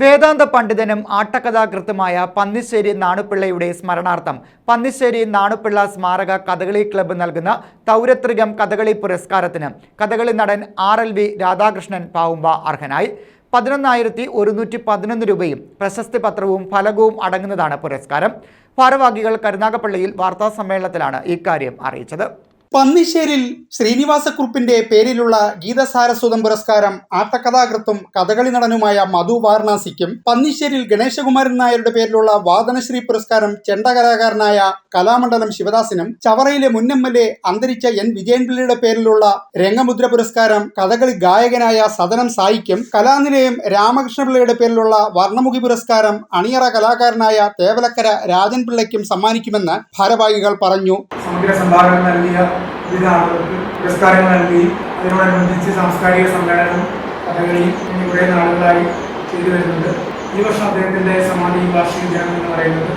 വേദാന്ത പണ്ഡിതനും ആട്ടക്കഥാകൃത്തുമായ പന്നിശ്ശേരി നാണുപിള്ളയുടെ സ്മരണാർത്ഥം പന്നിശ്ശേരി നാണുപിള്ള സ്മാരക കഥകളി ക്ലബ്ബ് നൽകുന്ന തൗരത്രികം കഥകളി പുരസ്കാരത്തിന് കഥകളി നടൻ R L V Radhakrishnan Pavumba അർഹനായി. പതിനൊന്നായിരത്തി ഒരുന്നൂറ്റി പതിനൊന്ന് രൂപയും പ്രശസ്തി പത്രവും ഫലകവും അടങ്ങുന്നതാണ് പുരസ്കാരം. ഭാരവാഹികൾ കരുനാഗപ്പള്ളിയിൽ വാർത്താ സമ്മേളനത്തിലാണ് ഇക്കാര്യം അറിയിച്ചത്. പന്നിശ്ശേരിൽ ശ്രീനിവാസക്കുറുപ്പിന്റെ പേരിലുള്ള ഗീതസാരസ്വതം പുരസ്കാരം ആട്ടക്കഥാകൃത്തും കഥകളി നടനുമായ മധു വാരണാസിക്കും പന്നിശ്ശേരിൽ ഗണേശകുമാരൻ നായരുടെ പേരിലുള്ള വാദനശ്രീ പുരസ്കാരം ചെണ്ടകലാകാരനായ കലാമണ്ഡലം ശിവദാസിനും ചവറയിലെ മുൻ എം എൽ എ അന്തരിച്ച എൻ. വിജയൻപിള്ളിയുടെ പേരിലുള്ള രംഗമുദ്ര പുരസ്കാരം കഥകളി ഗായകനായ സദനം സായിക്കും കലാനിലയം രാമകൃഷ്ണപിള്ളയുടെ പേരിലുള്ള വർണമുഖി പുരസ്കാരം അണിയറ കലാകാരനായ തേവലക്കര രാജൻപിള്ളയ്ക്കും സമ്മാനിക്കുമെന്ന് ഭാരവാഹികൾ പറഞ്ഞു. സമഗ്ര സംഭാവന നൽകിയ വിവിധ ആളുകൾക്ക് പുരസ്കാരങ്ങൾ നൽകി. അതിനോടനുബന്ധിച്ച് സാംസ്കാരിക സമ്മേളനം കഥകളിയും ഇനി കുറേ നാളുകളായി ചെയ്തു വരുന്നുണ്ട്. ഈ വർഷം അദ്ദേഹത്തിന്റെ സമാധി വാർഷിക ദിനം എന്ന് പറയുന്നത്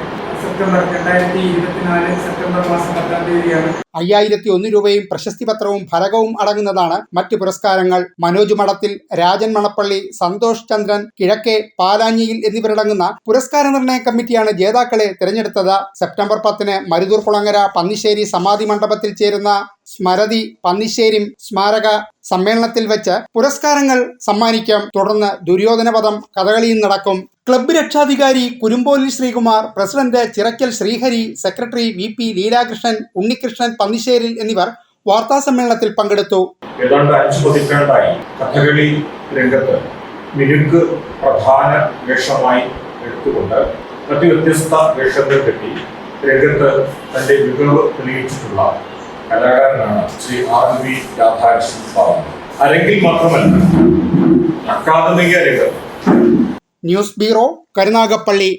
സെപ്റ്റംബർ രണ്ടായിരത്തി ഇരുപത്തിനാല് സെപ്റ്റംബർ അയ്യായിരത്തി ഒന്ന് രൂപയും പ്രശസ്തി പത്രവും ഫലകവും അടങ്ങുന്നതാണ് മറ്റു പുരസ്കാരങ്ങൾ. മനോജ് മഠത്തിൽ രാജൻ മണപ്പള്ളി സന്തോഷ് ചന്ദ്രൻ കിഴക്കെ പാലാഞ്ഞിയിൽ എന്നിവരടങ്ങുന്ന പുരസ്കാര നിർണയ കമ്മിറ്റിയാണ് ജേതാക്കളെ തിരഞ്ഞെടുത്തത്. സെപ്റ്റംബർ പത്തിന് മരുതൂർ കുളങ്ങര പന്നിശ്ശേരി സമാധി മണ്ഡപത്തിൽ ചേരുന്ന സ്മരതി പന്നിശ്ശേരി സ്മാരക സമ്മേളനത്തിൽ വെച്ച് പുരസ്കാരങ്ങൾ സമ്മാനിക്കും. തുടർന്ന് ദുര്യോധനപദം കഥകളിയും നടക്കും. ക്ലബ്ബ് രക്ഷാധികാരി Kurumboli Sreekumar president Chirakkal Sreehari secretary V P Leelakrishnan Unnikrishnan Pannisseril എന്നിവർ വാർത്താ സമ്മേളനത്തിൽ പങ്കെടുത്തു. ഏതാണ്ട് കഥകളി രംഗത്ത് മിടുക്ക് പ്രധാന വേഷമായി എടുത്തുകൊണ്ട് മറ്റ് വ്യത്യസ്ത വേഷങ്ങൾ കെട്ടി രംഗത്ത് തന്റെ മികവ് തെളിയിച്ചിട്ടുള്ള കലാകാരനാണ് ശ്രീ ആർ വി രാധാകൃഷ്ണൻ ബാബു അരങ്ങിൽ മാത്രമല്ല അക്കാദമിക രംഗം. News bureau Karunagappally.